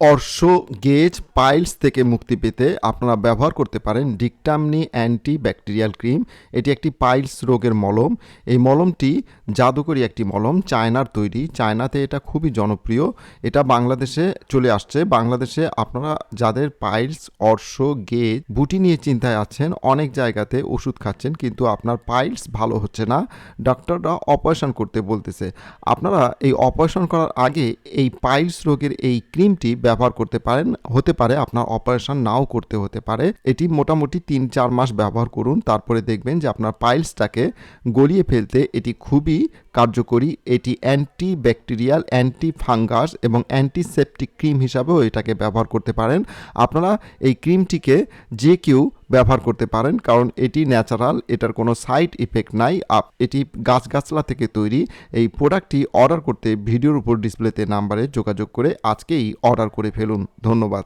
অর্শ gauge piles থেকে মুক্তি পেতে আপনারা ব্যবহার করতে পারেন ডিকটামনি অ্যান্টি ব্যাকটেরিয়াল ক্রিম। এটি একটি পাইলস রোগের মলম। এই মলমটি জাদুকরি একটি মলম, চায়নার তৈরি। চায়নাতে এটা খুবই জনপ্রিয়। এটা বাংলাদেশে চলে আসছে। বাংলাদেশে আপনারা যাদের পাইলস অর্শ গেজ বুটি নিয়ে চিন্তায় আছেন, অনেক জায়গাতে ওষুধ খাচ্ছেন, কিন্তু আপনার পাইলস ভালো হচ্ছে না। ডক্টররা অপারেশন করতে বলতেছে। আপনারা এই অপারেশন করার আগে এই পাইলস রোগের এই ক্রিমটি ব্যবহার করতে পারেন, হতে পারে আপনার অপারেশন নাও করতে হতে পারে। এটি মোটামুটি তিন চার মাস ব্যবহার করুন, তারপরে দেখবেন যে আপনার পাইলসটাকে গলিয়ে ফেলতে এটি খুবই কার্যকরী। এটি অ্যান্টি ব্যাকটেরিয়াল অ্যান্টি ফাঙ্গাস এবং অ্যান্টিসেপটিক ক্রিম হিসাবেও এটাকে ব্যবহার করতে পারেন। আপনারা এই ক্রিমটিকে যে কেউ ব্যবহার করতে পারেন, কারণ এটি ন্যাচারাল, এটার কোনো সাইড ইফেক্ট নাই। আপ- এটি গাছগাছলা থেকে তৈরি। এই প্রোডাক্টটি অর্ডার করতে ভিডিওর উপর ডিসপ্লেতে নাম্বারে যোগাযোগ করে আজকেই অর্ডার করে ফেলুন। ধন্যবাদ।